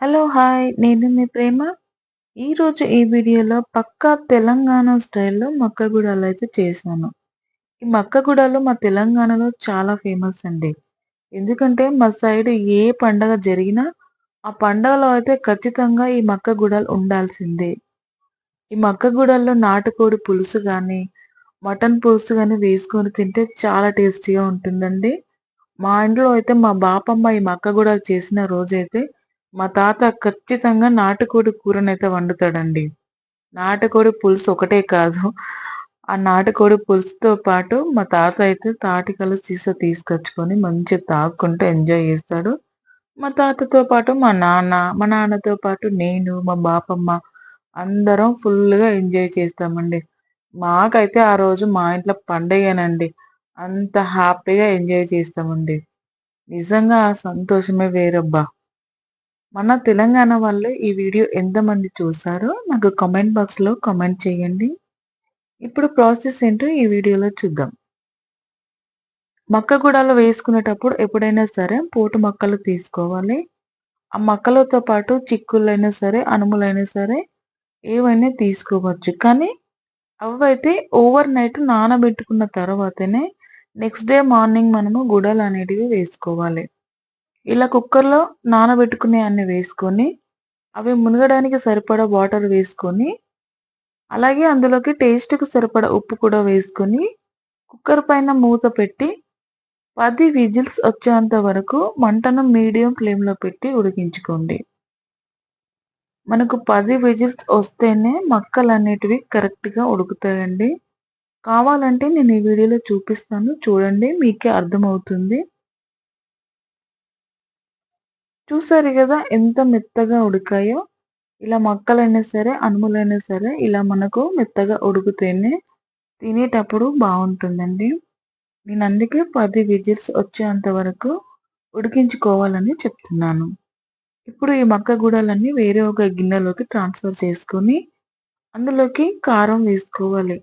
Hello! Hi! నేను మీ ప్రేమ. ఈరోజు ఈ వీడియోలో పక్కా తెలంగాణ స్టైల్‌లో మక్కగుడాలైతే చేశాను. ఈ మక్కగూడలు మా తెలంగాణలో చాలా ఫేమస్ అండి. ఎందుకంటే మా సైడ్ ఏ పండగ జరిగినా, ఆ పండగలో అయితే ఖచ్చితంగా ఈ మక్కగూడలు ఉండాల్సిందే. ఈ మక్కగూడల్లో నాటుకోడి పులుసు కానీ మటన్ పులుసు కానీ వేసుకొని తింటే చాలా టేస్టీగా ఉంటుందండి. మా ఇంట్లో అయితే మా బాపమ్మ ఈ మక్కగూడలు చేసిన రోజైతే మా తాత ఖచ్చితంగా నాటుకోడి కూరనైతే వండుతాడండి. నాటుకోడి పులుసు ఒకటే కాదు, ఆ నాటుకోడి పులుసుతో పాటు మా తాత అయితే తాటికల్లు సీసా తీసుకొచ్చుకొని మంచిగా తాగుకుంటూ ఎంజాయ్ చేస్తాడు. మా తాతతో పాటు మా నాన్న, మా నాన్నతో పాటు నేను, మా బాపమ్మ అందరం ఫుల్‌గా ఎంజాయ్ చేస్తామండి. మాకైతే ఆ రోజు మా ఇంట్లో పండగేనండి. అంత హ్యాపీగా ఎంజాయ్ చేస్తామండి. నిజంగా ఆ సంతోషమే వేరబ్బా! మన తెలంగాణ వాళ్ళు ఈ వీడియో ఎంతమంది చూసారో నాకు కామెంట్ బాక్స్‌లో కామెంట్ చేయండి. ఇప్పుడు ప్రాసెస్ ఏంటో ఈ వీడియోలో చూద్దాం. మక్క గుడాలు వేసుకునేటప్పుడు ఎప్పుడైనా సరే పోటు మక్కలు తీసుకోవాలి. ఆ మక్కలతో పాటు చిక్కుళ్ళైనా సరే, అనుములైనా సరే ఏవైనా తీసుకోవచ్చు. కానీ అవైతే ఓవర్ నైట్ నానబెట్టుకున్న తర్వాతనే నెక్స్ట్ డే మార్నింగ్ మనము గుడలు అనేటివి వేసుకోవాలి. ఇలా కుక్కర్‌లో నానబెట్టుకునే అన్ని వేసుకొని, అవి మునగడానికి సరిపడా వాటర్ వేసుకొని, అలాగే అందులోకి టేస్ట్‌కి సరిపడా ఉప్పు కూడా వేసుకొని, కుక్కర్ పైన మూత పెట్టి పది విజిల్స్ వచ్చేంత వరకు మంటను మీడియం ఫ్లేమ్‌లో పెట్టి ఉడికించుకోండి. మనకు పది విజిల్స్ వస్తేనే మక్కలనేటివి కరెక్ట్‌గా ఉడుకుతాయండి. కావాలంటే నేను ఈ వీడియోలో చూపిస్తాను చూడండి మీకే అర్థమవుతుంది. చూసారు కదా ఎంత మెత్తగా ఉడికాయో. ఇలా మక్కలైనా సరే, అనుములైనా సరే ఇలా మనకు మెత్తగా ఉడికితేనే తినేటప్పుడు బాగుంటుందండి నేను అందుకే పది విజిల్స్ వచ్చేంత వరకు ఉడికించుకోవాలని చెప్తున్నాను. ఇప్పుడు ఈ మక్క గూడాలన్నీ వేరే ఒక గిన్నెలోకి ట్రాన్స్‌ఫర్ చేసుకొని, అందులోకి కారం వేసుకోవాలి.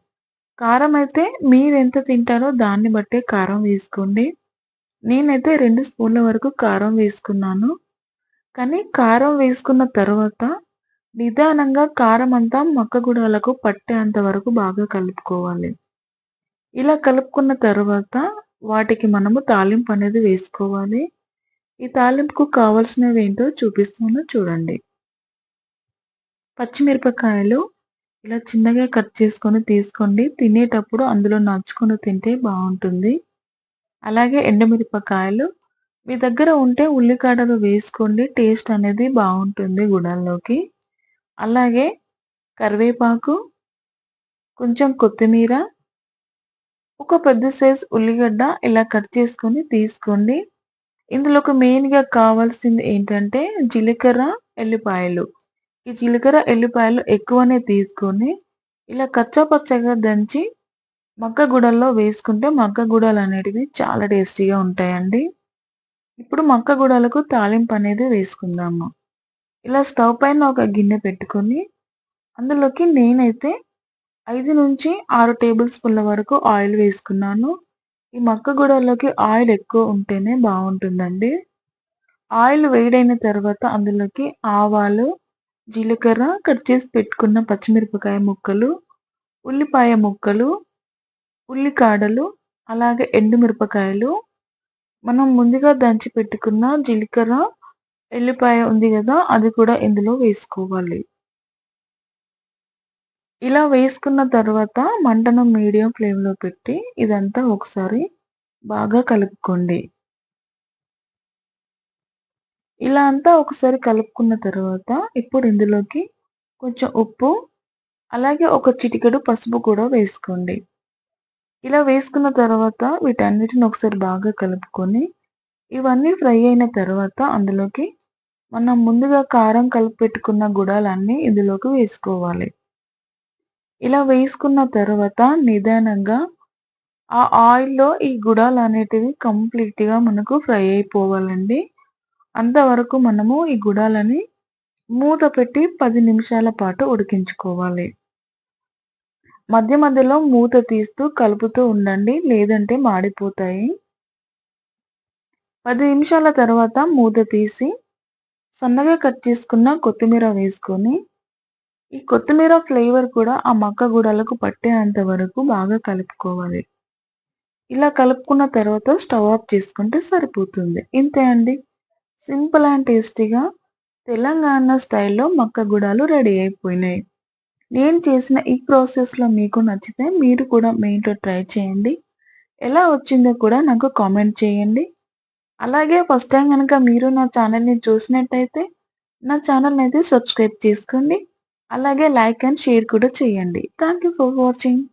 కారం అయితే మీరెంత తింటారో దాన్ని బట్టే కారం వేసుకోండి. నేనైతే రెండు స్పూన్ల వరకు కారం వేసుకున్నాను. కానీ కారం వేసుకున్న తర్వాత నిదానంగా కారం అంతా మక్కగుడాలకు పట్టేంత వరకు బాగా కలుపుకోవాలి. ఇలా కలుపుకున్న తర్వాత వాటికి మనము తాలింపు అనేది వేసుకోవాలి. ఈ తాలింపుకు కావాల్సినవి ఏంటో చూపిస్తాను చూడండి. పచ్చిమిరపకాయలు ఇలా చిన్నగా కట్ చేసుకొని తీసుకోండి. తినేటప్పుడు అందులో నచ్చుకొని తింటే బాగుంటుంది అలాగే ఎండుమిరపకాయలు మీ దగ్గర ఉంటే ఉల్లికాడలు వేసుకోండి. టేస్ట్ అనేది బాగుంటుంది గుడాల్లోకి. అలాగే కరివేపాకు, కొంచెం కొత్తిమీర, ఒక పెద్ద సైజ్ ఉల్లిగడ్డ ఇలా కట్ చేసుకొని తీసుకోండి. ఇందులోకి మెయిన్‌గా కావాల్సింది ఏంటంటే జీలకర్ర, ఎల్లిపాయలు. ఈ జీలకర్ర, ఎల్లిపాయలు ఎక్కువనే తీసుకొని ఇలా కచ్చాపచ్చగా దంచి దంచి మక్కగుడాల్లో వేసుకుంటే మక్కగుడాలనేటివి చాలా టేస్టీగా ఉంటాయండి. ఇప్పుడు మక్క గుడాలకు తాలింపు అనేది వేసుకుందాము. ఇలా స్టవ్ పైన ఒక గిన్నె పెట్టుకొని, అందులోకి నేనైతే 5-6 టేబుల్ స్పూన్ల వరకు ఆయిల్ వేసుకున్నాను. ఈ మక్క గుడాల్లోకి ఆయిల్ ఎక్కువ ఉంటేనే బాగుంటుందండి ఆయిల్ వేడైన తర్వాత అందులోకి ఆవాలు, జీలకర్ర, కట్ చేసి పెట్టుకున్న పచ్చిమిరపకాయ ముక్కలు, ఉల్లిపాయ ముక్కలు, ఉల్లికాడలు, అలాగే ఎండుమిరపకాయలు, మనం ముందుగా దంచి పెట్టుకున్న జీలకర్ర, ఎల్లిపాయ ఉంది కదా అది కూడా ఇందులో వేసుకోవాలి. ఇలా వేసుకున్న తర్వాత మంటను మీడియం ఫ్లేమ్‌లో పెట్టి ఇదంతా ఒకసారి బాగా కలుపుకోండి. ఇలా అంతా ఒకసారి కలుపుకున్న తర్వాత ఇప్పుడు ఇందులోకి కొంచెం ఉప్పు, అలాగే ఒక చిటికెడు పసుపు కూడా వేసుకోండి. ఇలా వేసుకున్న తర్వాత వీటన్నిటిని ఒకసారి బాగా కలుపుకొని, ఇవన్నీ ఫ్రై అయిన తర్వాత అందులోకి మనం ముందుగా కారం కలిపి పెట్టుకున్న గుడాలన్నీ ఇందులోకి వేసుకోవాలి. ఇలా వేసుకున్న తర్వాత నిదానంగా ఆ ఆయిల్‌లో ఈ గుడాలనేటివి కంప్లీట్‌గా మనకు ఫ్రై అయిపోవాలండి. అంతవరకు మనము ఈ గుడాలని మూత పెట్టి పది నిమిషాల పాటు ఉడికించుకోవాలి. మధ్య మధ్యలో మూత తీస్తూ కలుపుతూ ఉండండి. లేదంటే మాడిపోతాయి. పది నిమిషాల తర్వాత మూత తీసి సన్నగా కట్ చేసుకున్న కొత్తిమీర వేసుకొని ఈ కొత్తిమీర ఫ్లేవర్ కూడా ఆ మక్క గుడాలకు పట్టేంత వరకు బాగా కలుపుకోవాలి ఇలా కలుపుకున్న తర్వాత స్టవ్ ఆఫ్ చేసుకుంటే సరిపోతుంది ఇంతే అండి సింపుల్ అండ్ టేస్టీగా తెలంగాణ స్టైల్లో మక్క గుడాలు రెడీ అయిపోయినాయి నేను చేసిన ఈ ప్రాసెస్లో మీకు నచ్చితే మీరు కూడా మీ ఇంట్లో ట్రై చేయండి. ఎలా వచ్చిందో కూడా నాకు కామెంట్ చేయండి. అలాగే ఫస్ట్ టైం కనుక మీరు నా ఛానల్ని చూసినట్టయితే నా ఛానల్ని అయితే సబ్స్క్రైబ్ చేసుకోండి. అలాగే లైక్ అండ్ షేర్ కూడా చేయండి. Thank you for watching